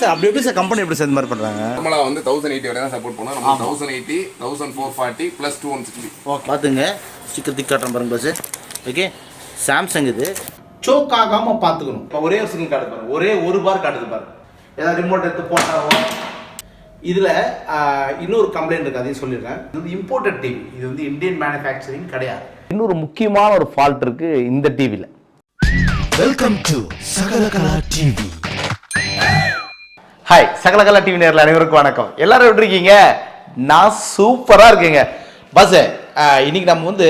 Sir அப்படி எப்படி sir company எப்படி சார் இந்த மாதிரி பண்ணுறாங்க நார்மலாக வந்து தௌசண்ட் எயிட்டி வரை தான் சப்போர்ட் பண்ணோம் நம்ம thousand eighty thousand four forty plus two one sixty okay பார்த்துங்க. ஸ்டிக்கர் திக் காட்டுறேன் பாருங்க பஸ் ஓகே சாம்சங் இது. சோக் ஆகாமல் பார்த்துக்கணும். இப்போ ஒரே ஒரு சிங்கிள் காட்டுது பாருங்க. ஒரே ஒரு பார் காட்டுது பாருங்க. ஏதாவது ரிமோட் எடுத்து போட்டாவோ இதில் இன்னொரு கம்ப்ளைண்ட் இருக்குது அதையும் சொல்லிடுறேன். இது வந்து இம்போர்ட்டட் டிவி இது வந்து இந்தியன் மேனுஃபேக்சரிங் கிடையாது. இன்னொரு முக்கியமான ஒரு ஃபால்ட் இருக்கு இந்த டிவியில் welcome to Sakalakala TV hi Sakalakala TV நேரில் அனைவருக்கும் வணக்கம். எல்லாரும் எப்படி இருக்கீங்க? நான் சூப்பராக இருக்கேங்க. பஸ் இன்னைக்கு நம்ம வந்து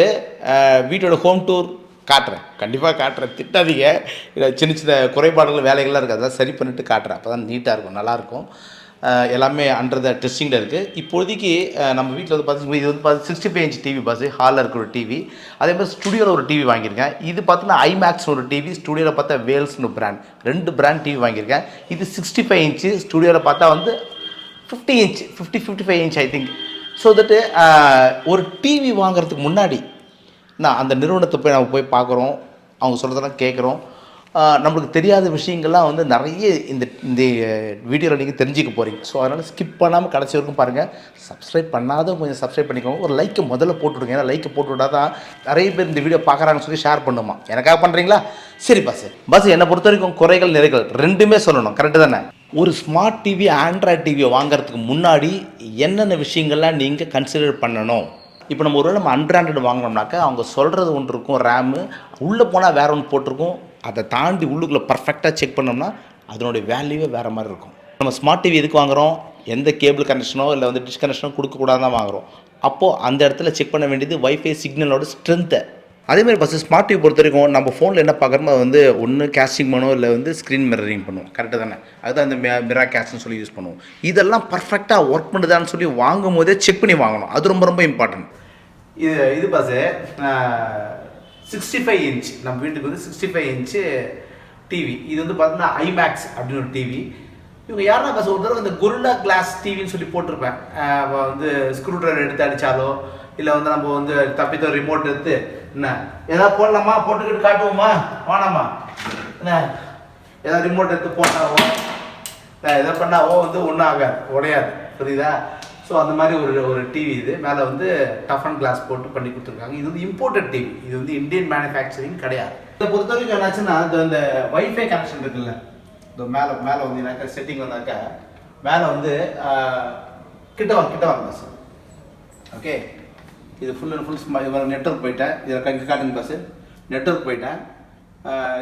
வீட்டோட ஹோம் டூர் காட்டுறேன். கண்டிப்பாக காட்டுறேன். திட்டாதீங்க. இதுல சின்ன சின்ன குறைபாடுகள் வேலைகள்லாம் இருக்குது. அதெல்லாம் சரி பண்ணிட்டு காட்டுறேன். அப்போ தான் நீட்டாக இருக்கும். நல்லாயிருக்கும் எல்லாமே அண்டர் த டெஸ்டிங்கில் இருக்குது இப்போதைக்கு நம்ம வீட்டில் வந்து பார்த்து இது வந்து பார்த்து sixty five inch TV boss ஹாலில் இருக்கிற ஒரு டிவி அதே மாதிரி ஸ்டுடியோவில் ஒரு டிவி வாங்கியிருக்கேன். இது பார்த்தீங்கன்னா ஐமேக்ஸ்னு ஒரு டிவி ஸ்டுடியோவில் பார்த்தா வேல்ஸ்னு பிராண்ட் ரெண்டு பிராண்ட் டிவி வாங்கியிருக்கேன். இது சிக்ஸ்டி ஃபைவ் இன்ச்சு ஸ்டுடியோவில் பார்த்தா வந்து fifty inch fifty fifty five inch I think so that ஒரு டிவி வாங்குறதுக்கு முன்னாடி நான் அந்த நிறுவனத்தை போய் நம்ம போய் பார்க்குறோம். அவங்க சொல்கிறதெல்லாம் கேட்குறோம். நம்மளுக்கு தெரியாத விஷயங்கள்லாம் வந்து நிறைய இந்த இந்த வீடியோவில் நீங்கள் தெரிஞ்சுக்க போகிறீங்க ஸோ அதனால் ஸ்கிப் பண்ணாமல் கடைசி வரைக்கும் பாருங்கள் சப்ஸ்கிரைப் பண்ணாதவங்க கொஞ்சம் சப்ஸ்கிரைப் பண்ணிக்கோங்க. ஒரு லைக்கை முதல்ல போட்டுவிடுங்க ஏன்னா லைக்கை போட்டு விட்டா தான் நிறைய பேர் இந்த வீடியோ பார்க்குறாங்கன்னு சொல்லி ஷேர் பண்ணுமா? எனக்காக பண்ணுறீங்களா சரி பஸ் பஸ் என்னை பொறுத்த வரைக்கும் குறைகள் நிறைகள் ரெண்டுமே சொல்லணும். கரெக்டு தானே? ஒரு ஸ்மார்ட் டிவி ஆண்ட்ராய்ட் டிவியை வாங்குறதுக்கு முன்னாடி என்னென்ன விஷயங்கள்லாம் நீங்கள் கன்சிடர் பண்ணணும்? இப்போ நம்ம ஒருவேளை நம்ம அன்பிராண்டட் வாங்கினோம்னாக்கா அவங்க சொல்கிறது ஒன்று இருக்கும் ரேமு உள்ளே போனால் வேற ஒன்று போட்டிருக்கும். அதை தாண்டி உள்ளுக்குள்ளே பர்ஃபெக்டாக செக் பண்ணோம்னா அதனுடைய வேல்யூவே வேறு மாதிரி இருக்கும். நம்ம ஸ்மார்ட் டிவி எதுக்கு வாங்குறோம்? எந்த கேபிள் கனெக்ஷனோ இல்லை வந்து டிஷ் கனெக்ஷனோ கொடுக்கக்கூடாது தான் வாங்குறோம். அப்போது அந்த இடத்துல செக் பண்ண வேண்டியது வைஃபை சிக்னலோட ஸ்ட்ரென்த்தை அதேமாதிரி ஃபஸ்ட்டு ஸ்மார்ட் டிவி பொறுத்த வரைக்கும் நம்ம ஃபோனில் என்ன பார்க்குறோமோ அது வந்து ஒன்று கேஸ்டிங் பண்ணுவோம் இல்லை வந்து ஸ்க்ரீன் மிரரிங் பண்ணுவோம் கரெக்டாக தானே? அதுதான் இந்த மிரா கேஸ்ட்னு சொல்லி யூஸ் பண்ணுவோம். இதெல்லாம் பர்ஃபெக்டாக ஒர்க் பண்ணுதான்னு சொல்லி வாங்கும் போதே செக் பண்ணி வாங்கணும். அது ரொம்ப ரொம்ப இம்பார்ட்டன்ட் இது இது பாஸு சிக்ஸ்டி ஃபைவ் இன்ச் நம்ம வீட்டுக்கு வந்து சிக்ஸ்டி ஃபைவ் இன்ச்சு டிவி இது வந்து பார்த்தீங்கன்னா ஐமேக்ஸ் அப்படின்னு ஒரு டிவி இவங்க யாருன்னா பஸ் ஒரு தடவை இந்த குருண்டா கிளாஸ் டிவின்னு சொல்லி போட்டிருப்பேன். வந்து ஸ்க்ரூ ட்ரைவர் எடுத்து அடித்தாலோ இல்லை வந்து நம்ம வந்து தப்பித்த ரிமோட் எடுத்து என்ன? ஏதாவது போடலாமா? போட்டுக்கிட்டு காட்டுவோமா? வேணாமா? என்ன? ஏதாவது ரிமோட் எடுத்து போட்டாவோ? எதாவது எதை பண்ணாவோ வந்து ஒன்றும் ஆகாது. உடையாது. புரியுதா? ஸோ அந்த மாதிரி ஒரு ஒரு டிவி இது. மேலே வந்து டஃப் அண்ட் கிளாஸ் போட்டு பண்ணி கொடுத்துருக்காங்க. இது வந்து இம்போர்ட்டட் டிவி இது வந்து இந்தியன் மேனுஃபேக்சரிங் கிடையாது. இதை பொறுத்த வரைக்கும் என்னாச்சுன்னா இந்த வைஃபை கனெக்ஷன் இருக்குல்ல. இந்த மேலே மேலே வந்தீங்கன்னாக்கா செட்டிங் வந்தாக்கா மேலே வந்து கிட்ட வாங்க கிட்ட வாங்க பஸ் ஓகே இது ஃபுல் அண்ட் ஃபுல் நெட்ஒர்க் போயிட்டேன். இதில் கங்கு காட்டுங்க பஸ் நெட்ஒர்க் போயிட்டேன்.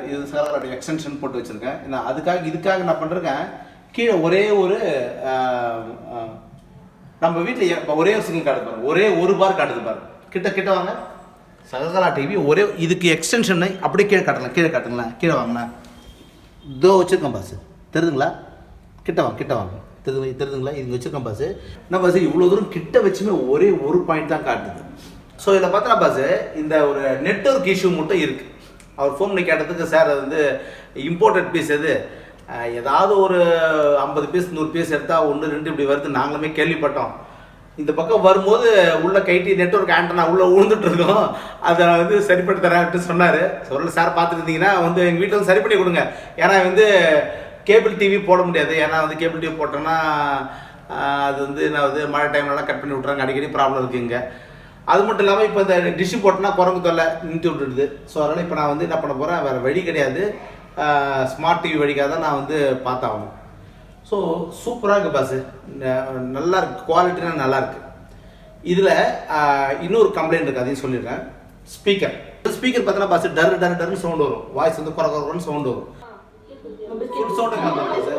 இது சரவரோட எக்ஸ்டென்ஷன் போட்டு வச்சுருக்கேன். நான் அதுக்காக இதுக்காக நான் பண்ணுறேன் கீழே ஒரே ஒரு நம்ம வீட்டில் இப்போ ஒரே ஒரு சிங்கிள் காட்டுது பாருங்க. ஒரே ஒரு பார் காட்டுது பாருங்க கிட்ட கிட்ட வாங்க. சககலா டிவி ஒரே இதுக்கு எக்ஸ்டென்ஷன் அப்படியே கீழே காட்டலாம். கீழே காட்டுங்களேன். கீழே வாங்கண்ணா இதோ வச்சுருக்கேன் பாஸ் தெரியுதுங்களா கிட்ட வாங்க கிட்ட வாங்க. தெரியுது தெரியுதுங்களா இங்கே வச்சுருக்கேன் பாஸ் என்ன பாஸ் இவ்வளோ தூரம் கிட்ட வச்சுமே ஒரே ஒரு பாயிண்ட் தான் காட்டுது. ஸோ இதில் பார்த்தா பாஸ் இந்த ஒரு நெட்வொர்க் இஷ்யூ மட்டும் இருக்குது அவர் ஃபோன் பண்ணி கேட்டதுக்கு சார் அது வந்து இம்போர்ட்டட் பீஸ் எது? ஏதாவது ஒரு ஐம்பது பீஸ் நூறு பீஸ் எடுத்தால் ஒன்று ரெண்டு இப்படி வருது நாங்களுமே கேள்விப்பட்டோம். இந்த பக்கம் வரும்போது உள்ள கைட்டி நெட்ஒர்க் ஆண்டனா உள்ளே விழுந்துட்டு இருக்கோம். அதை வந்து சரி பண்ணி தரேன்ட்டு சொன்னார். சொல்ல சார் பார்த்துருந்தீங்கன்னா வந்து எங்கள் வீட்டில் வந்து சரி பண்ணி கொடுங்க. ஏன்னா வந்து கேபிள் டிவி போட முடியாது. ஏன்னா வந்து கேபிள் டிவி போட்டோன்னா அது வந்து நான் வந்து மழை டைம்லலாம் கட் பண்ணி விட்றாங்க அடிக்கடி ப்ராப்ளம் இருக்குங்க அது மட்டும் இல்லாமல் இப்போ இந்த டிஷ்ஷு போட்டோன்னா குரங்கு தொல்லை நின்று விட்டுடுது. ஸோ அதனால் இப்போ நான் வந்து என்ன பண்ண போகிறேன் வேறு வழி கிடையாது. ஸ்மார்ட் டிவி வழிக்காக தான் நான் வந்து பார்த்தாகணும். ஸோ சூப்பராக இருக்குது பாஸு நல்லா இருக்கு. குவாலிட்டிலாம் நல்லா இருக்கு. இதில் இன்னொரு கம்ப்ளைண்ட் இருக்குது அதையும் சொல்லிடுறேன். ஸ்பீக்கர் ஸ்பீக்கர் பார்த்தீங்கன்னா பாஸ் டர் டர் டர்னு சவுண்ட் வரும். வாய்ஸ் வந்து குறை குறைன்னு சவுண்ட் வரும். ஃபுல் சவுண்டு பாஸ்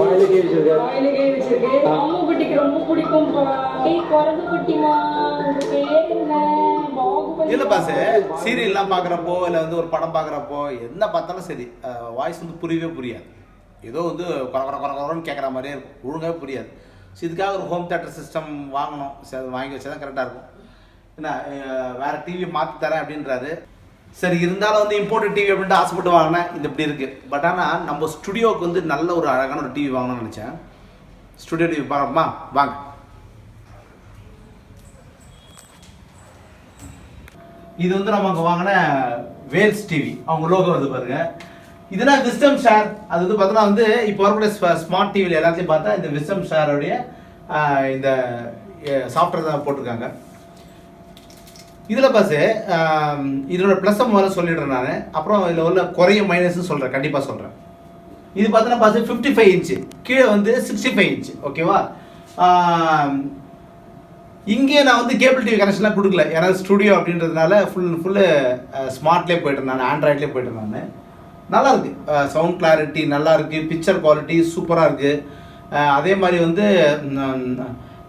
அம்மு கை எப்படி பிடிச்சிக்கிச்சு பாருங்களேன் இங்க பாருங்க பாகுபலி வச்சிருக்கேன் கையில இந்த பாகுபலி 100% வச்சிருக்கேன். அப்படின்னு சொல்லுவோம் நானு. வாயிலுக்கே வச்சிருக்கேன் அம்மு குட்டிக்கு ரொம்ப பிடிக்கும்பா ஏய் குரங்கு குட்டிமா? உங்க பேர் என்ன? பாகுபலி இல்லை பாஸ் சீரியல்லாம் பார்க்குறப்போ இல்லை வந்து ஒரு படம் பார்க்குறப்போ என்ன பார்த்தாலும் சரி வாய்ஸ் வந்து புரியவே புரியாது. ஏதோ வந்து குறை குறை குறை குறைன்னு கேட்குற மாதிரியே இருக்கும். ஒழுங்காவே புரியாது. ஸோ இதுக்காக ஒரு ஹோம் தேட்டர் சிஸ்டம் வாங்கணும். சரி அது வாங்கி வச்சா தான் கரெக்டாக இருக்கும். என்ன வேற டிவி மாற்றி தரேன் அப்படின்றாரு. சரி இருந்தாலும் வந்து இம்போர்ட் டிவி அப்படின்ட்டு ஆசைப்பட்டு வாங்கினேன். இது இப்படி இருக்குது பட் ஆனால் நம்ம ஸ்டுடியோவுக்கு வந்து நல்ல ஒரு அழகான ஒரு டிவி வாங்கணும்னு நினச்சேன். ஸ்டுடியோ டிவி பார்ப்போமா? வாங்க. இது வந்து நம்ம அங்கே வாங்கின வேல்ஸ் டிவி அவங்க லோகோ வருது பாருங்க. இதுனா விஸ்டம் ஷேர் அது வந்து பார்த்தோன்னா வந்து இப்போ வரக்கூடிய ஸ்மார்ட் டிவியில் எல்லாத்தையும் பார்த்தா இந்த விஸ்டம் ஷேருடைய இந்த சாஃப்ட்வேர் தான் போட்டிருக்காங்க. இதில் பஸ் இதோட ப்ளஸ் முதல்ல சொல்லிடுறேன் நான். அப்புறம் இதில் உள்ள குறையும் மைனஸும் சொல்கிறேன் கண்டிப்பாக சொல்கிறேன் இது பார்த்தீங்கன்னா பாஸ் ஃபிஃப்டி ஃபைவ் இன்ச்சு கீழே வந்து சிக்ஸ்டி ஃபைவ் இன்ச்சு ஓகேவா இங்கே நான் வந்து கேபிள் டிவி கனெக்ஷன்லாம் கொடுக்கல. ஏன்னா ஸ்டுடியோ அப்படின்றதுனால ஃபுல் ஃபுல்லு ஸ்மார்ட்லேயே போயிட்டேன் நான். ஆண்ட்ராய்ட்லேயே போயிட்டேன் நான். நல்லா சவுண்ட் கிளாரிட்டி நல்லாயிருக்கு பிக்சர் குவாலிட்டி சூப்பராக இருக்குது அதே மாதிரி வந்து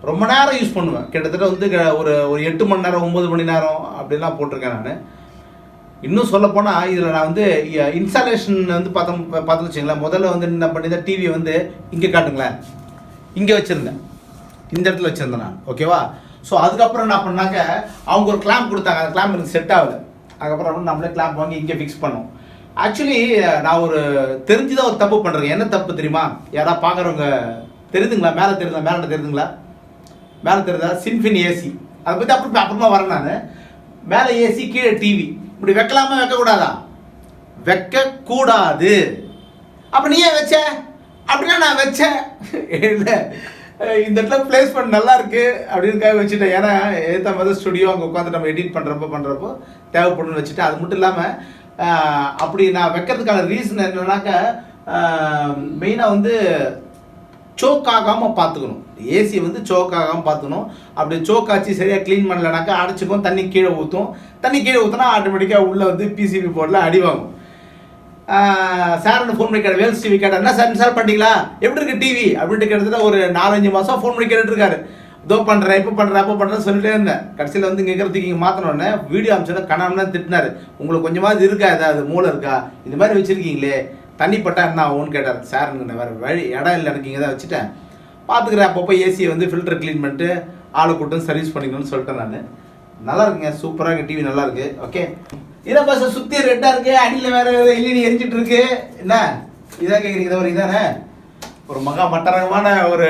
ரொம்ப நேரம் யூஸ் பண்ணுவேன். கிட்டத்தட்ட வந்து க- ஒரு ஒரு எட்டு மணி நேரம் ஒம்பது மணி நேரம் அப்படிலாம் போட்டிருக்கேன் நான். இன்னும் சொல்லப்போனால் இதில் நான் வந்து இன்ஸ்டாலேஷன் வந்து பார்த்தோம் பார்த்து வச்சிங்களேன் முதல்ல வந்து என்ன பண்ணிதான் டிவியை வந்து இங்கே காட்டுங்களேன். இங்கே வச்சுருந்தேன். இந்த இடத்துல வச்சுருந்தேன் நான். ஓகேவா ஸோ அதுக்கப்புறம் என்ன பண்ணாங்க அவங்க ஒரு கிளாம்ப் கொடுத்தாங்க. அந்த கிளாம்ப் எனக்கு செட் ஆகலை. அதுக்கப்புறம் நம்மளே கிளாம்ப் வாங்கி இங்கே ஃபிக்ஸ் பண்ணோம். ஆக்சுவலி நான் ஒரு தெரிஞ்சுதான் ஒரு தப்பு பண்ணுறேன் என்ன தப்பு தெரியுமா? யாராவது பார்க்குறவங்க தெரியுதுங்களா மேலே தெரியுதா? மேலே தெரியுதுங்களா மேலே தெரியுதா சின்ஃபின் ஏசி அதை பற்றி அப்புறம் அப்புறமா வரேன் நான். மேலே ஏசி கீழே டிவி இப்படி வைக்கலாமா வைக்கக்கூடாதா? வைக்கக்கூடாது. அப்போ நீ ஏன் வச்ச? அப்படின்னா நான் வச்சேன் இல்லை. இந்த இடத்துல பிளேஸ்மெண்ட் நல்லா இருக்கு அப்படின்னுக்காக வச்சுட்டேன். ஏன்னா ஏற்ற மாதிரி ஸ்டுடியோ அங்கே உட்காந்து நம்ம எடிட் பண்ணுறப்போ பண்ணுறப்போ தேவைப்படும்னு வச்சுட்டேன் அது மட்டும் இல்லாமல் அப்படி நான் வைக்கிறதுக்கான ரீசன் என்னன்னாக்கா மெயினாக வந்து சோக் ஆகாமல் பார்த்துக்கணும் ஏசி வந்து சோக் ஆகாமல் பார்த்துக்கணும். அப்படி சோக் ஆச்சு சரியாக க்ளீன் பண்ணலனாக்கா அடைச்சிக்கும் தண்ணி கீழே ஊற்றும் தண்ணி கீழே ஊற்றினா ஆட்டோமேட்டிக்காக உள்ளே வந்து பிசிபி போர்டில் அடி வாங்கும். சார் ஃபோன் பண்ணி கேட்ட வேல்ஸ் டிவி கேட்டார் என்ன சார் இன்ஸ்டால் பண்ணிட்டீங்களா? எப்படி இருக்கு டிவி அப்படின்ட்டு கிட்டத்தட்ட ஒரு நாலஞ்சு மாதம் ஃபோன் பண்ணி கேட்டுட்டு இருக்காரு. இதோ பண்ணுறேன் இப்போ பண்ணுறேன் அப்போ பண்ணுறேன் சொல்லிட்டே இருந்தேன். கடைசியில் வந்து இங்கே இருக்கிறதுக்கு இங்கே மாற்றினோடனே வீடியோ அமைச்சோட கணவனா திட்டினார். உங்களுக்கு கொஞ்சமாவது இருக்கா? ஏதாவது மூளை இருக்கா? இந்த மாதிரி வச்சுருக்கீங்களே. தண்ணிப்பட்டா இருந்தால் என்ன ஆகும்னு கேட்டார். சார் வேறு வழி இடம் இல்லை எனக்கு இங்கே தான் வச்சுட்டேன். பார்த்துக்கிறேன் அப்பப்போ ஏசியை வந்து ஃபில்டர் க்ளீன் பண்ணிட்டு ஆளை கூட்டம் சர்வீஸ் பண்ணிக்கணும்னு சொல்லிட்டேன் நான். நல்லா இருக்குங்க சூப்பராக இருக்குது டிவி நல்லா இருக்கு. ஓகே இதை பஸ் சுற்றி ரெட்டாக இருக்கு அடியில் வேற எல்இடி எரிஞ்சிட்டு இருக்கு. என்ன? இதான் கேட்குறீங்க இதை ஒரு இதானே ஒரு மகா மட்டரகமான ஒரு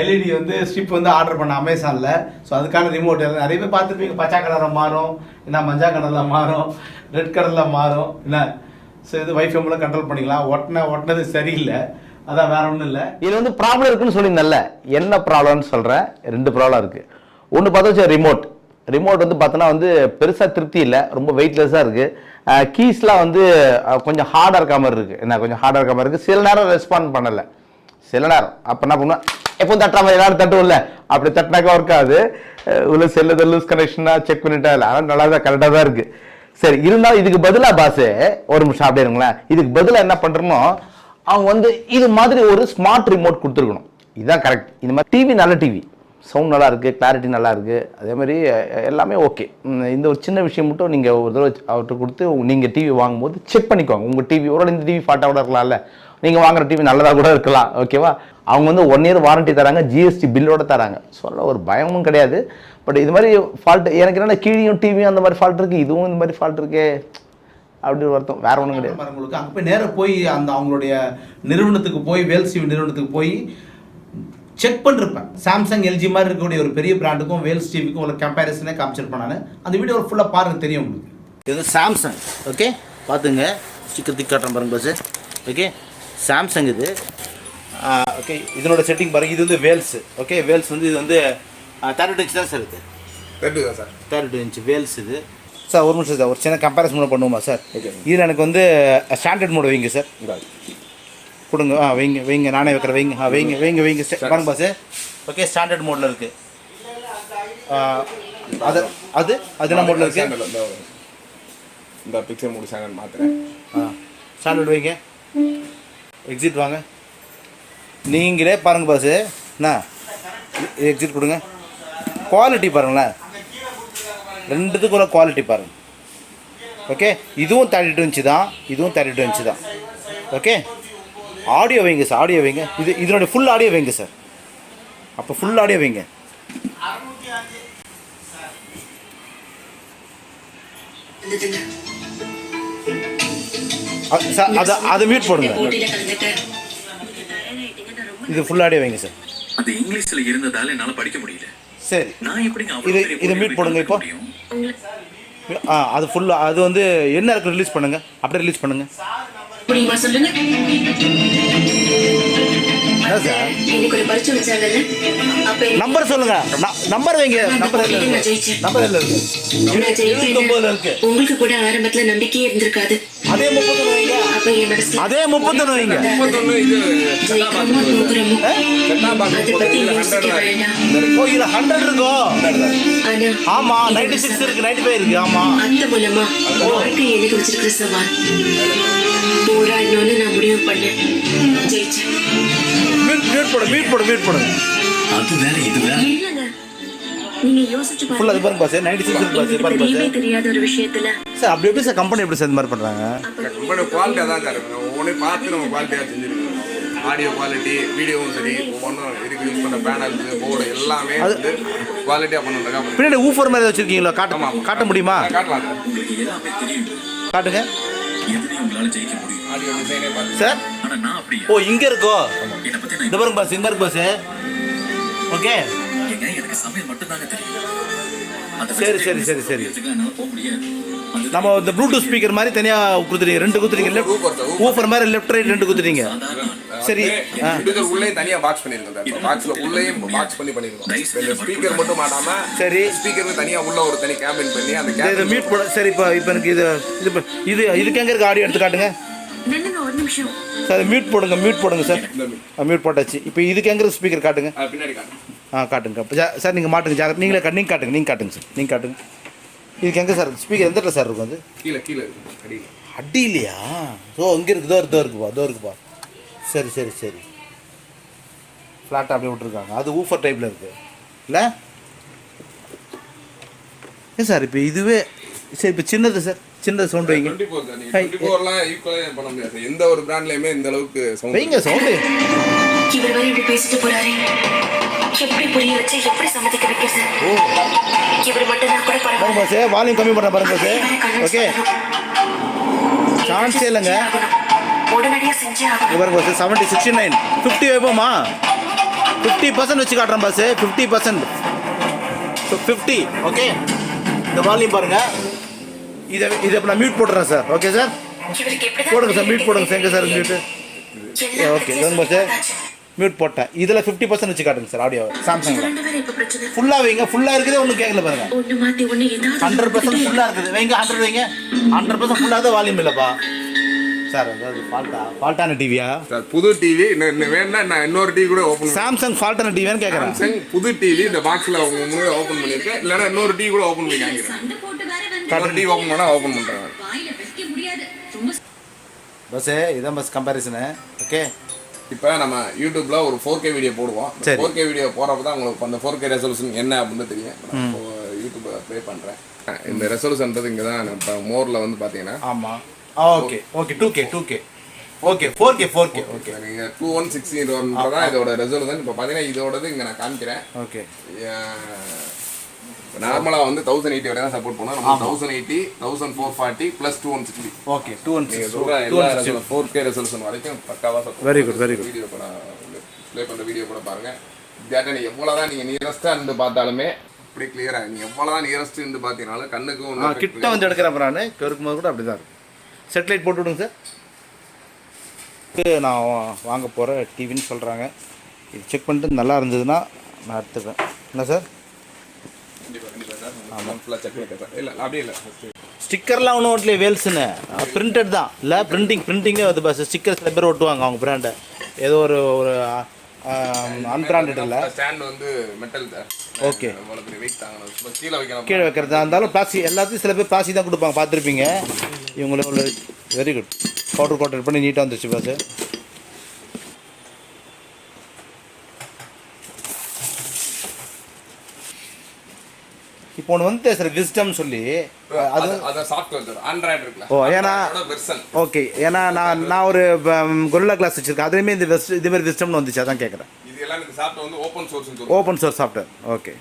எல்இடி வந்து ஸ்ட்ரிப் வந்து ஆர்டர் பண்ண அமேசானில் ஸோ அதுக்கான ரிமோட் நிறைய பேர் பார்த்துருப்பீங்க. பச்சை கலரில் மாறும் என்ன மஞ்சா கலரில் மாறும் ரெட் கலரில் மாறும் என்ன? ஸோ இது வைஃப் எம்பளை கண்ட்ரோல் பண்ணிக்கலாம். ஒட்டின ஒட்டினது சரியில்லை. அதான் வேற ஒன்றும் இல்லை. இதில் வந்து ப்ராப்ளம் இருக்குன்னு சொல்லியிருந்தேன்ல. என்ன ப்ராப்ளம்னு சொல்கிறேன் ரெண்டு ப்ராப்ளம் இருக்குது ஒன்று பார்த்தா வச்சு ரிமோட் ரிமோட் வந்து பார்த்தோன்னா வந்து பெருசாக திருப்தி இல்லை. ரொம்ப வெயிட்லெஸ்ஸாக இருக்குது கீஸ்லாம் வந்து கொஞ்சம் ஹார்டாக இருக்க மாதிரி இருக்குது என்ன கொஞ்சம் ஹார்டாக இருக்க மாதிரி இருக்குது சில நேரம் ரெஸ்பாண்ட் பண்ணலை. சில நேரம். அப்போ என்ன பண்ணுவேன்? எப்போ தட்டுற மாதிரி எல்லாரும் தட்டுவோம்ல. அப்படி தட்டினாக்கா ஒர்க் ஆகுது. உள்ள செல்லு லூஸ் கனெக்ஷனாக செக் பண்ணிட்டா இல்லை. ஆனால் நல்லா தான் கரெக்டாக தான் இருக்குது சரி இருந்தாலும் இதுக்கு பதிலாக பாஸ் ஒரு நிமிஷம் அப்படியே இருங்களேன். இதுக்கு பதிலாக என்ன பண்ணுறோமோ அவங்க வந்து இது மாதிரி ஒரு ஸ்மார்ட் ரிமோட் கொடுத்துருக்கணும். இதுதான் கரெக்ட் இந்த மாதிரி டிவி நல்ல டிவி சவுண்ட் நல்லா இருக்குது கிளாரிட்டி நல்லா இருக்குது அதே மாதிரி எல்லாமே ஓகே இந்த ஒரு சின்ன விஷயம் மட்டும் நீங்கள் ஒரு தடவை அவர்கிட்ட கொடுத்து நீங்கள் டிவி வாங்கும்போது செக் பண்ணிக்கோங்க. உங்கள் டிவி ஒரு இந்த டிவி ஃபால்ட்டாக கூட இருக்கலாம்ல. நீங்கள் வாங்குற டிவி நல்லதாக கூட இருக்கலாம் ஓகேவா அவங்க வந்து ஒன் இயர் வாரண்டி தராங்க ஜிஎஸ்டி பில்லோட தராங்க. சொல்ல ஒரு பயமும் கிடையாது. பட் இது மாதிரி ஃபால்ட் எனக்கு என்னென்ன கீழியும் டிவியும் அந்த மாதிரி ஃபால்ட் இருக்குது இதுவும் இந்த மாதிரி ஃபால்ட் இருக்கே அப்படி ஒரு வருத்தம். வேற ஒன்றும் கிடையாது. உங்களுக்கு அங்கே போய் நேராக போய் அந்த அவங்களுடைய நிறுவனத்துக்கு போய் வேல்ஸ் டிவி நிறுவனத்துக்கு போய் செக் பண்ணிருப்பேன். சாம்சங் எல்ஜி மாதிரி இருக்கக்கூடிய ஒரு பெரிய பிராண்டுக்கும் வேல்ஸ் டிவிக்கும் உள்ள கம்பேரிசனே காமிச்சிருப்பேன் நான். அந்த வீடியோ ஃபுல்லாக பாருங்க தெரியும் உங்களுக்கு. இது சாம்சங் ஓகே பார்த்துங்க. ஸ்டிக்கர் திக் காட்டுறேன் பாருங்க பஸ் ஓகே சாம்சங் இது. ஓகே இதனோட செட்டிங் பாருங்க. இது வந்து வேல்ஸ். ஓகே வேல்ஸ் வந்து இது வந்து தேர்ட்டி இன்ச் தான் சார் இது. ரெண்டு தான் சார் தேர்ட்டி இன்ச் வேல்ஸ் இது. சார் ஒரு நிமிஷம் சார் ஒரு சின்ன கம்பேரிசன் பண்ணுவோமா சார் இதில் எனக்கு வந்து ஸ்டாண்டர்ட் மோடு வைங்க சார் கொடுங்க. ஆ வைங்க வைங்க. நானே வைக்கிறேன். வைங்க. ஆ வைங்க வைங்க வைங்க. சே- பாருங்க பாஸ் ஓகே ஸ்டாண்டர்ட் மோடில் இருக்கு. ஆ, அது அது அது என்ன மோடில் இருக்கு? சேனல் இந்த பிக்சர் மூடி சேனல் மாத்துறேன். ஆ ஸ்டாண்டர்ட் வைங்க. எக்ஸிட் வாங்க. நீங்களே பாருங்க பாஸ் என்ன? எக்ஸிட் கொடுங்க. குவாலிட்டி பாருங்களேன். ரெண்டுத்துக்குள்ள குவாலிட்டி பாருங்க. ஓகே இதுவும் தேர்ட்டி இன்ச்சு தான். இதுவும் தேர்ட்டி இன்ச்சு தான். ஓகே ஆடியோ வைங்க சார் ஆடியோ வைங்க. இது இதனுடைய ஃபுல் ஆடியோ வைங்க சார் அப்போ ஃபுல் ஆடியோ வைங்க. அதை அதை மியூட் போடுங்க. இது ஃபுல் ஆடியோ வைங்க சார் அது இங்கிலீஷ்ல இருந்ததால என்னால படிக்க முடியல. சரி. நான் எப்படிங்க இது இதை மியூட் போடுங்க இப்போ. ஆ அது ஃபுல்லாக அது வந்து என்ன இருக்கு ரிலீஸ் பண்ணுங்க. அப்படியே ரிலீஸ் பண்ணுங்க. நம்பர் சொல்லுங்க? நம்பர் வைங்க. நம்பர். நம்பர் எல்லாம் இருக்கு. உங்களுக்கு கூட ஆரம்பத்துல நம்பிக்கையே இருந்திருக்காது. அதே முப்பத்தொன்று வைங்க அதே வைங்க. முப்பத்தொன்னு வேண்டாம் ஓ இதுல ஹண்ட்ரட் இருக்கும் ஆனா ஆமா நைன்டி சிக்ஸ் இருக்கு நைன்டி ஃபைவ் இருக்கு ஆமா. அந்த மூலமா வாழ்க்கை எனக்கு வச்சிருக்கிற சவால். போராடணும்னு நான் முடிவு பண்ணேன். ஜெயிச்சேன். மியூட் போடு மியூட் போடு மியூட் போடுங்க அது வேற இது வேற. நீங்க யோசிச்சு அது பாருங்க பாஸ் நைன்டி சிக்ஸ் இருக்கு பாஸ் பாருங்க பாஸ் தெரியாத ஒரு விஷயத்துல. சார் அப்படி எப்படி சார் கம்பெனி எப்படி சார் இந்த மாதிரி பண்றாங்க? நம்மளோட குவாலிட்டியாக தான் சார் இருக்கும் ஒவ்வொன்றையும் பார்த்து நம்ம குவாலிட்டியாக செஞ்சுருக்கோம். ஆடியோ குவாலிட்டி வீடியோவும் சரி ஒவ்வொன்றும் இதுக்கு யூஸ் பண்ண பேனல்ஸ் போர்டு எல்லாமே வந்து குவாலிட்டியாக பண்ணுறதுக்காக பண்ணி பின்னாடி ஊஃபர் மாதிரி வச்சிருக்கீங்களா? காட்ட ஆமா. காட்ட முடியுமா? காட்டலாம் காட்டுங்க. சார் ஆனா நான் அப்படியா? ஓ இங்க இருக்கோ? இந்த பாருங்க பாஸ் இந்த பாருங்க பாஸ் ஓகே எனக்கு சமையல் மட்டும் தாங்க தெரியும் சரி, சரி, சரி, சரி. நம்ம இந்த ப்ளூடூத் ஸ்பீக்கர் மாதிரி தனியா கொடுத்துட்டீங்க. ரெண்டு கொடுத்துட்டீங்க. லெஃப்ட். ஊஃபர் மாதிரி லெஃப்ட் ரைட் ரெண்டு கொடுத்துட்டீங்க. சரி. உள்ளே தனியா பாக்ஸ் பண்ணிருக்கோம் சார். பாக்ஸ்ல உள்ளேயும் பாக்ஸ் பண்ணி பண்ணிருக்கோம் ஸ்பீக்கர் மட்டும் மாட்டாம சரி. ஸ்பீக்கருக்கு தனியா உள்ள ஒரு தனி கேபின் பண்ணி அந்த இதை- மியூட் போட சரி இப்போ இப்போ எனக்கு இது இது இப்ப- இது இதுக்கு எங்க இருக்கு ஆடியோ எடுத்து காட்டுங்க. நின்னுங்க ஒரு நிமிஷம். சார் மியூட் போடுங்க மியூட் போடுங்க சார். மியூட் போட்டாச்சு. இப்போ இதுக்கு எங்க ஸ்பீக்கர் காட்டுங்க. பின்னாடி காட்டு ஆ காட்டுங்க. அப்போ சார் நீங்கள் மாட்டுங்க ஜாகிரதை நீங்களே கா- நீங்க காட்டுங்க நீங்கள் காட்டுங்க சார். நீங்கள் காட்டுங்க. இதுக்கு எங்கே சார் ஸ்பீக்கர் எந்த இடத்துல சார் இருக்கும் அது? கீழே கீழே அடியில். அடி இல்லையா ஓ இங்கே இருக்குது தோ தோ இருக்குப்பா தோ இருக்குப்பா. சரி சரி சரி. ஃப்ளாட்டாக அப்படியே விட்ருக்காங்க அது ஊஃபர் டைப்பில் இருக்குது இல்லை? ஏன் சார் இப்போ இதுவே சரி இப்போ சின்னது சார். சின்னது சவுண்ட் வைங்க. டுவெண்ட்டி ஃபோர் நீங்கள் ஈக்குவலாக பண்ண முடியாது. எந்த ஒரு பிராண்ட்லையுமே இந்த அளவுக்கு சவுண்ட் வைங்க சவுண்டு இவர் வேற இப்படி பேசிட்டு போறாரு? எப்படி புரிய வச்சு எப்படி சம்மதிக்க வைக்கிறது? இவர் மட்டும் நான் கூட பாருங்க பாஸ் வால்யூம் கம்மி பண்ணுறேன் பாருங்க பாஸ் ஓகே. சான்ஸே இல்லைங்க. உடனடியா செஞ்சே ஆகணும். பாருங்க boss seventy sixty nine fifty வைப்போமா? Fifty percent வச்சு காட்டுறேன் boss fifty percent fifty okay இந்த வால்யூம் பாருங்க. இதை இதை இப்போ நான் மியூட் போடுறேன் சார். ஓகே சார் போடுங்க சார் மியூட் போடுங்க சார் எங்கே sir mute okay sir mute போட்டேன். இதில் ஃபிஃப்டி பர்சன்ட் வச்சு காட்டுங்க சார் ஆடியோ பிரச்சனை ஃபுல்லாக வைங்க ஃபுல்லாக இருக்குதே ஒன்றும் கேட்கல பாருங்க. ஹண்ட்ரட் பர்சன்ட் ஃபுல்லாக இருக்குது. வைங்க ஹண்ட்ரட் வைங்க. ஹண்ட்ரட் பர்சன்ட் ஃபுல்லாக தான் வால்யூம் இல்லைப்பா. சார் அதாவது ஃபால்ட்டா ஃபால்ட்டான டிவியா சார் புது டிவி இன்னும் வேணா நான் இன்னொரு டிவி கூட ஓப்பன் சாம்சங் ஃபால்ட்டான டிவியான்னு கேட்குறேன் சாம்சங் புது டிவி இந்த பாக்ஸ்ல உங்க முன்னாடி ஓப்பன் பண்ணிருக்கேன் இல்லைன்னா இன்னொரு டிவி கூட ஓப்பன் பண்ணி காமிக்கிறேன் இன்னொரு டிவி ஓப்பன் பண்ணா ஓப்பன் பண்றேன். பஸ்ஸு இதான் பஸ் கம்பேரிசனு ஓகே இப்போ நம்ம யூடியூப்ல ஒரு ஃபோர் கே வீடியோ போடுவோம். ஃபோர் கே வீடியோ போறப்ப தான் உங்களுக்கு அந்த ஃபோர் கே ரெசல்யூஷன் என்ன அப்படின்னு தெரியும். யூடியூப்ல ப்ளே பண்றேன். இந்த ரெசல்யூஷன்றது இங்கே தான் இப்போ மோர்ல வந்து பார்த்தீங்கன்னா ஆமாம் okay okay two K two K okay four K four K okay நீங்க டூ ஒன் சிக்ஸ் தான் இதோட ரெசல்யூஷன் இப்போ பார்த்தீங்கன்னா இதோடது இங்கே நான் காமிக்கிறேன். ஓகே நார்மலாக வந்து தௌசண்ட் எயிட்டி வரை தான் சப்போர்ட் பண்ணுவோம். நம்ம thousand eighty thousand four forty plus two one sixty okay two one நீங்கள் சிக்ஸ் சொல்கிற டூ எல்லா one six resolution four K resolution வரைக்கும் பக்காவாக support Very good, very good. Video கூட ப்ளே பண்ணுற வீடியோ கூட பாருங்க. டேட்டா நீங்கள் எவ்வளோ தான் நீங்கள் நியரஸ்ட்டாக இருந்து பார்த்தாலுமே இப்படி கிளியராக நீங்கள் எவ்வளோ தான் நியரஸ்ட் இருந்து பார்த்தீங்கனாலும் ஒன்றும் கிட்ட வந்து எடுக்கிறேன் அப்புறம் நான். இருக்கும்போது கூட அப்படி தான் இருக்கும். செட்டிலைட் போட்டு விடுங்க சார். நான் வாங்க போகிற டிவின்னு சொல்கிறாங்க இது செக் பண்ணிட்டு நல்லா இருந்ததுன்னா நான் எடுத்துப்பேன். என்ன சார்? ஆமாம் ஃபுல்லாக செக் பண்ணிட்டேன் சார் இல்லை அப்படியே இல்லை ஸ்டிக்கர்லாம் ஒன்றும் ஓட்டலையே வேல்ஸுன்னு. பிரிண்டட் தான். இல்லை பிரிண்டிங் பிரிண்டிங்கே வந்து பஸ் ஸ்டிக்கர் சில பேர் ஒட்டுவாங்க அவங்க பிராண்டை ஏதோ ஒரு ஒரு அன்பிராண்டட் இல்லை. ஸ்டாண்ட் வந்து மெட்டல் இப்போ கீழே வைக்கலாம் கீழே வைக்கிறதா இருந்தாலும் பிளாஸ்டிக் எல்லாத்தையும் சில பேர் பிளாஸ்டிக் தான் கொடுப்பாங்க. பார்த்துருப்பீங்க. இவங்கள வெரி குட் பவுடர் கோட்டட் பண்ணி நீட்டாக வந்துருச்சு பாஸ் இப்போ ஒன்று வந்து சார் விஸ்டம் சொல்லி அது ஓ, ஏன்னா- ஓகே ஏன்னா நான் நான் ஒரு கொரில்லா கிளாஸ் வச்சுருக்கேன். அதுலேயுமே இந்த வெஸ்ட் இதே மாதிரி விஸ்டம்னு வந்துச்சு அதான் கேட்குறேன் ஓப்பன் சோர்ஸ் சாஃப்ட்வேர் ஓகே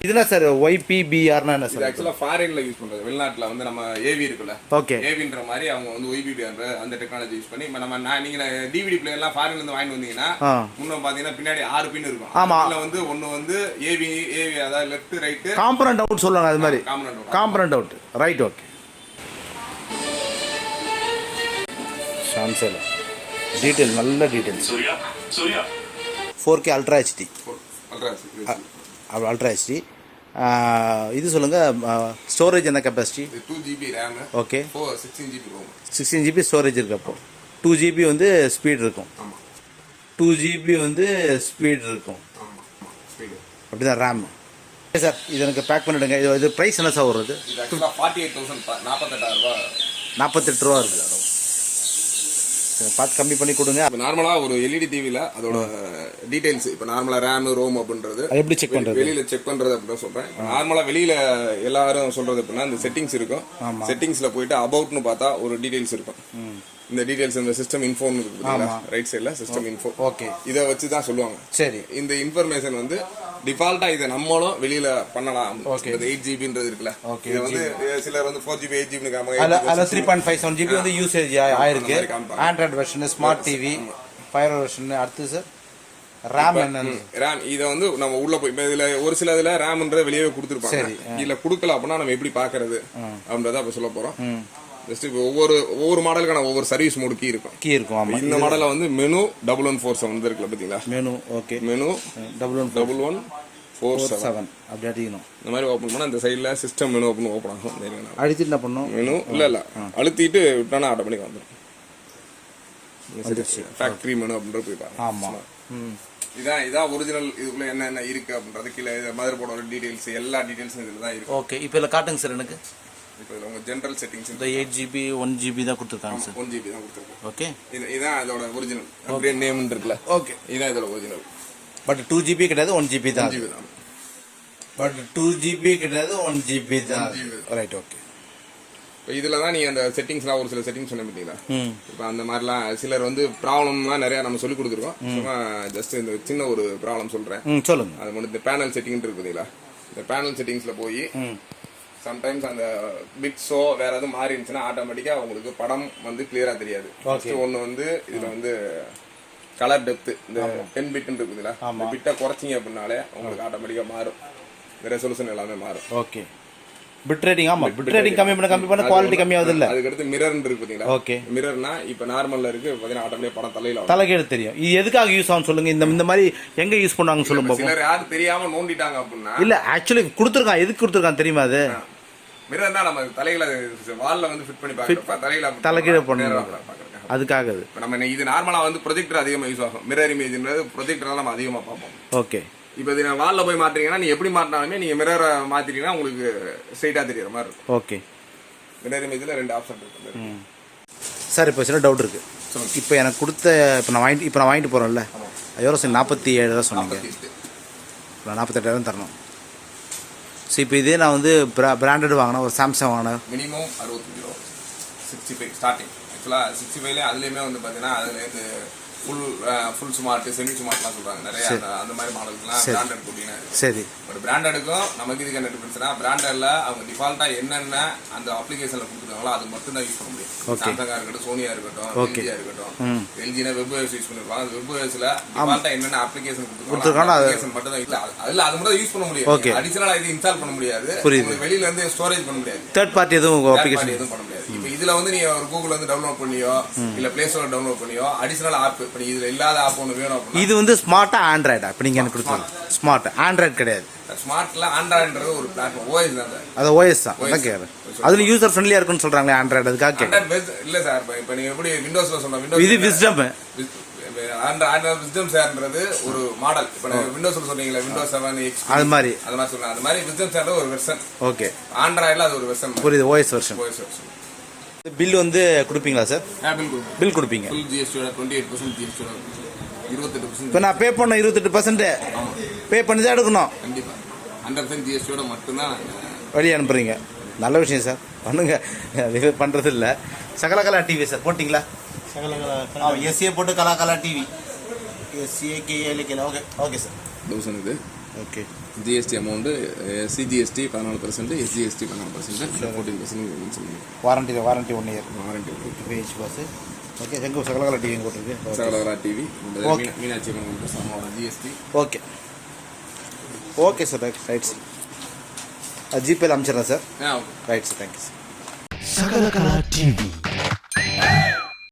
இதுனா சார் ஒய்பிபிஆர்னா என்ன இது சார் ஆக்சுவலா ஃபாரின்ல யூஸ் பண்றது. வெளிநாட்டுல வந்து நம்ம ஏவி இருக்குல்ல. ஓகே ஏவின்ற மாதிரி அவங்க வந்து ஒய்பிபின்ற அந்த டெக்னாலஜி யூஸ் பண்ணி இப்ப நம்ம நான் நீங்க டிவிடி பிளேயர் எல்லாம் ஃபாரின்ல இருந்து வாங்கிட்டு வந்தீங்கன்னா. முன்ன பாத்தீங்கன்னா பின்னாடி ஆறு பின் இருக்கும். ஆமா. இதுல வந்து ஒண்ணு வந்து ஏவி ஏவி அதாவது லெஃப்ட் ரைட் காம்பனண்ட் அவுட் சொல்லுவாங்க அது மாதிரி. Component component out right okay சாம்சேல detail நல்ல details Surya Surya. Four K ultra HD ultra ultra HD இது சொல்லுங்கள் ஸ்டோரேஜ் என்ன capacity two GB RAM okay sixteen GB sixteen GB storage இருக்கு அப்போ. Two GB வந்து ஸ்பீட் இருக்கும். டூ ஜிபி வந்து speed இருக்கும். அப்படி தான் ரேம் சார் இது எனக்கு பேக் பண்ணிவிடுங்க இது இது ப்ரைஸ் என்ன சார் வருது ஃபார்ட்டி எயிட் தௌசண்ட் நாற்பத்தெட்டாயிரம் ரூபாய் நாற்பத்தெட்டு ரூபா. இருக்குது பார்த்து கம்மி பண்ணி கொடுங்க. இப்போ நார்மலா ஒரு எல்இடி டிவில அதோட டீடைல்ஸ் இப்போ நார்மலா ரேம் ரோம் அப்படின்றது. எப்படி செக் பண்ணுறது வெளியில செக் பண்றது அப்படின்னு சொல்றேன். நார்மலா வெளியில எல்லாரும் சொல்றது அப்படின்னா இந்த செட்டிங்ஸ் இருக்கும். செட்டிங்ஸ்ல போயிட்டு அபவுட்னு பார்த்தா ஒரு டீடைல்ஸ் இருக்கும். இந்த டீடைல்ஸ் இந்த சிஸ்டம் இன்ஃபோன்னு இருக்கு ரைட் சைடுல சிஸ்டம் இன்ஃபோ ஓகே இதை வச்சு தான் சொல்லுவாங்க. சரி. இந்த இன்ஃபர்மேஷன் வந்து டிஃபால்ட்டா இதை நம்மளும் வெளியில பண்ணலாம். இந்த எயிட் ஜிபின்றது இருக்குல்ல. இது வந்து சிலர் வந்து ஃபோர் ஜிபி எயிட் ஜிபி அதில் அதில் three point five seven GB வந்து யூசேஜ் ஆயிருக்கு. ஆண்ட்ராய்டு வெர்ஷனு ஸ்மார்ட் டிவி ஃபயர் வெர்ஷன் அடுத்து சார் ரேம் ரேம் இதை வந்து நம்ம உள்ள போய் இதுல ஒரு சில இதுல ரேம்ன்ற வெளியவே சரி, கொடுத்துருப்பாங்க இதுல கொடுக்கல அப்படின்னா நம்ம எப்படி பாக்குறது அப்படின்றத அப்ப சொல்ல போறோம். ஜஸ்ட் ஒவ்வொரு ஒவ்வொரு மாடலுக்கான ஒவ்வொரு சர்வீஸ் மோடு கீ இருக்கும். கீ இருக்கும் ஆமாம் இந்த மாடல்ல வந்து menu double one four seven இருக்குல்ல பாத்தீங்களா? Menu okay menu double one double one four seven அப்படி அடிக்கணும். இந்த மாதிரி ஓப்பன் பண்ணா இந்த சைடுல சிஸ்டம் மெனு ஓப்பன் ஓப்பன் ஆகும். அடித்து என்ன பண்ணும் மெனு இல்ல இல்ல. அழுத்திட்டு விட்டானா ஆட்டோமேட்டிக் வந்துடும். ஃபேக்டரி மெனு அப்படின்ற போய் பாருங்க. ஆமாம் இதான் இதான் ஒரிஜினல் இதுக்குள்ள என்ன என்ன இருக்கு அப்படின்றது கீழே மதர் போர்டோட டீடைல்ஸ் எல்லா டீடைல்ஸும் இதுல தான் இருக்கு. ஓகே இப்போ இதில் காட்டுங்க சார் எனக்கு. இப்போ இதுல உங்க ஜென்ரல் செட்டிங்ஸ் இந்த எயிட் ஜிபி ஒன் ஜிபி தான் கொடுத்துருக்காங்க சார் ஒன் ஜிபி தான் கொடுத்துருக்கோம் ஓகே இது இதான் அதோட ஒரிஜினல் அப்படியே நேம் இருக்குல்ல. ஓகே இதான் இதோட ஒரிஜினல் பட் டூ ஜிபி கிடையாது ஒன் ஜிபி தான். ஜிபி தான். பட் டூ ஜிபி கிடையாது ஒன் ஜிபி தான். ரைட் ஓகே இப்போ இதுல தான் நீங்க அந்த செட்டிங்ஸ்லாம் ஒரு சில செட்டிங்ஸ் சொன்ன பார்த்தீங்களா? இப்போ அந்த மாதிரிலாம் சிலர் வந்து ப்ராப்ளம்லாம் நிறைய நம்ம சொல்லி கொடுத்துருக்கோம். சும்மா ஜஸ்ட் இந்த சின்ன ஒரு ப்ராப்ளம் சொல்றேன். ம் சொல்லுங்க. அது மட்டும் இந்த பேனல் செட்டிங் இருக்கு பார்த்தீங்களா? இந்த பேனல் செட்டிங்ஸ்ல போய் சம்டைம்ஸ் அந்த பிட்ஸோ வேற எதுவும் மாறி இருந்துச்சுன்னா ஆட்டோமேட்டிக்கா உங்களுக்கு படம் வந்து கிளியரா தெரியாது. ஃபர்ஸ்ட் ஒன்னு வந்து இதுல வந்து கலர் டெப்த் இந்த டென் பிட்னு இருக்குதுல இந்த பிட்டை குறைச்சிங்க அப்படின்னாலே உங்களுக்கு ஆட்டோமேட்டிக்கா மாறும். இந்த ரெசல்யூஷன் எல்லாமே மாறும். ஓகே பிட் ரேட்டிங் ஆமாம் பிட் ரேட்டிங் கம்மி பண்ண கம்மி பண்ண குவாலிட்டி கம்மியாகுது இல்லை அதுக்கடுத்து மிரர் இருக்கு பாத்தீங்களா ஓகே மிரர்னா இப்ப நார்மல்ல இருக்கு பாத்தீங்கன்னா ஆட்டோமேட்டிக் படம் தலையில. தலைகீழ தெரியும். இது எதுக்காக யூஸ் ஆகும் சொல்லுங்க. இந்த இந்த மாதிரி எங்க யூஸ் பண்ணுவாங்க சொல்லுங்க சிலர் யாரும் தெரியாம நோண்டிட்டாங்க அப்படின்னா இல்ல ஆக்சுவலி கொடுத்துருக்கான். எதுக்கு கொடுத்துருக்கான் தெரியுமா அது? மிரர்னா நம்ம தலையில வால்ல வந்து ஃபிட் பண்ணி பாக்குறப்ப தலையில தலைகீழ பாக்குறதுக்காக. அதுக்காக அது. இப்ப நம்ம இது நார்மலா வந்து ப்ரொஜெக்டர் அதிகமா யூஸ் ஆகும். மிரர் இமேஜ்ன்றது ப்ரொஜெக்டர் நம்ம அதிகமா பார்ப்போம். ஓகே இப்போ இது வால்ல போய் மாத்துறீங்கன்னா நீ எப்படி மாட்டினாலுமே நீங்க மிரரை மாத்திட்டீங்கன்னா உங்களுக்கு ஸ்ட்ரைட்டா தெரியற மாதிரி இருக்கும். ஓகே மிரர் இமேஜ்ல ரெண்டு ஆப்ஷன் இருக்கு. சார் இப்போ சில டவுட் இருக்கு. இப்போ எனக்கு கொடுத்த இப்போ நான் வாங்கிட்டு இப்போ நான் வாங்கிட்டு போகிறேன்ல எவ்வளோ சார் நாற்பத்தி ஏழு தான் சொன்னீங்க நாற்பத்தெட்டாயிரம் தரணும். ஸோ இப்போ இதே நான் வந்து ப்ரா பிராண்டட் வாங்கினேன் ஒரு சாம்சங் வாங்கினேன் மினிமம் அறுபத்தஞ்சு ரூபா. சிக்ஸ்டி ஃபைவ் ஸ்டார்டிங் ஆக்சுவலாக சிக்ஸ்டி ஃபைவ்லேயே அதுலேயுமே வந்து பார்த்தீங்கன்னா அதுலேருந்து ஃபுல் ஃபுல் ஸ்மார்ட் செமி ஸ்மார்ட்லாம் சொல்றாங்க. நிறைய அந்த- மாதிரி மாடல்ஸ்லாம். பிராண்டட் கூட்டினா சரி. பட் பிராண்டடுக்கும் நமக்கு இதுக்கு என்ன டிஃபரன்ஸ்னா பிராண்டட்ல அவங்க டிஃபால்ட்டா என்னென்ன அந்த அப்ளிகேஷன்ல கொடுத்துருக்காங்களோ அது மட்டும் தான் யூஸ் பண்ண முடியும். சாம்சங்கா இருக்கட்டும் சோனியா இருக்கட்டும். எல்ஜியா இருக்கட்டும். எல்ஜினா வெப் ஓஎஸ் யூஸ் பண்ணிருப்பாங்க. அந்த வெப் ஓஎஸ்ல டிஃபால்ட்டா என்னென்ன அப்ளிகேஷன் கொடுத்திருக்காங்களோ அப்ளிகேஷன் மட்டும் தான் இல்ல அதுல அது மட்டும் யூஸ் பண்ண. முடியாது அடிஷனலா இது இன்ஸ்டால் பண்ண முடியாது. வெளியில இருந்து ஸ்டோரேஜ் பண்ண முடியாது. தேர்ட் பார்ட்டி எதுவும் அப்ளிகேஷன் எதுவும் பண்ண முடியாது இதுல வந்து நீங்க ஒரு கூகுள் வந்து டவுன்லோட் பண்ணியோ இல்ல பிளே ஸ்டோர் டவுன்லோட் பண்ணியோ அடிஷனல் ஆப் இப்போ இதுல இல்லாத ஆப் ஒன்று வேணும் இது வந்து ஸ்மார்ட்டா ஆண்ட்ராய்டா இப்போ நீங்கள் எனக்கு கொடுத்தாங்க ஸ்மார்ட் ஆண்ட்ராய்டு கிடையாது. ஸ்மார்ட்ல ஆண்ட்ராய்டுன்றது ஒரு பிளாட்ஃபார்ம் ஓஎஸ் தான் அது ஓஎஸ் தான். அதான் கேட்குறேன் அதுல யூசர் ஃப்ரெண்ட்லியாக இருக்குன்னு சொல்கிறாங்களே ஆண்ட்ராய்டு அதுக்காக கேட்குறேன் இல்ல சார் இப்போ நீங்க எப்படி விண்டோஸ்ல சொன்ன விண்டோஸ் இது விஸ்டம் விஸ்டம் சேர்ன்றது ஒரு மாடல் இப்போ நீங்க விண்டோஸ்ல சொன்னீங்களா விண்டோஸ் செவன் எக்ஸ் அது மாதிரி. அது மாதிரி சொல்லுங்க அது மாதிரி விஸ்டம் சேர்றது ஒரு வெர்ஷன் ஓகே ஆண்ட்ராய்டுல அது ஒரு வெர்ஷன் புரியுது. OS version OS version bill வந்து கொடுப்பீங்களா சார் பில் கொடுப்பீங்க. இப்போ நான் பே பண்ண இருபத்தெட்டு பர்சன்ட் பே பண்ணி தான் எடுக்கணும். கண்டிப்பா. ஹண்ட்ரட் பர்சன்ட் ஜிஎஸ்டியோட மட்டும்தான் வழி அனுப்புறீங்க. நல்ல விஷயம் சார் பண்ணுங்க. அது பண்ணுறது இல்லை சகலகலா டிவி சார் போட்டிங்களா? சகலகலா எஸ்ஏ போட்டு கலாகலா TV SA KA okay okay sir thousand இது. ஓகே ஜிஎஸ்டி அமௌண்ட்டு சிஜிஎஸ்டி பதினாலு பர்சன்ட் எஸ்ஜிஎஸ்டி பதினாலு பர்சன்ட் ஃபோர்டீன் பர்சன்ட் சொல்லுங்கள் warranty warranty one year warranty page pass okay எங்கே சகலகலா டிவி போட்டிருக்கு. Sakalakala TV. Meenakshi Amman சமோட GST okay okay sir right right sir ஜிபேல அனுப்பிச்சிடுறேன் sir ah okay right sir thank you sir Sakalakala TV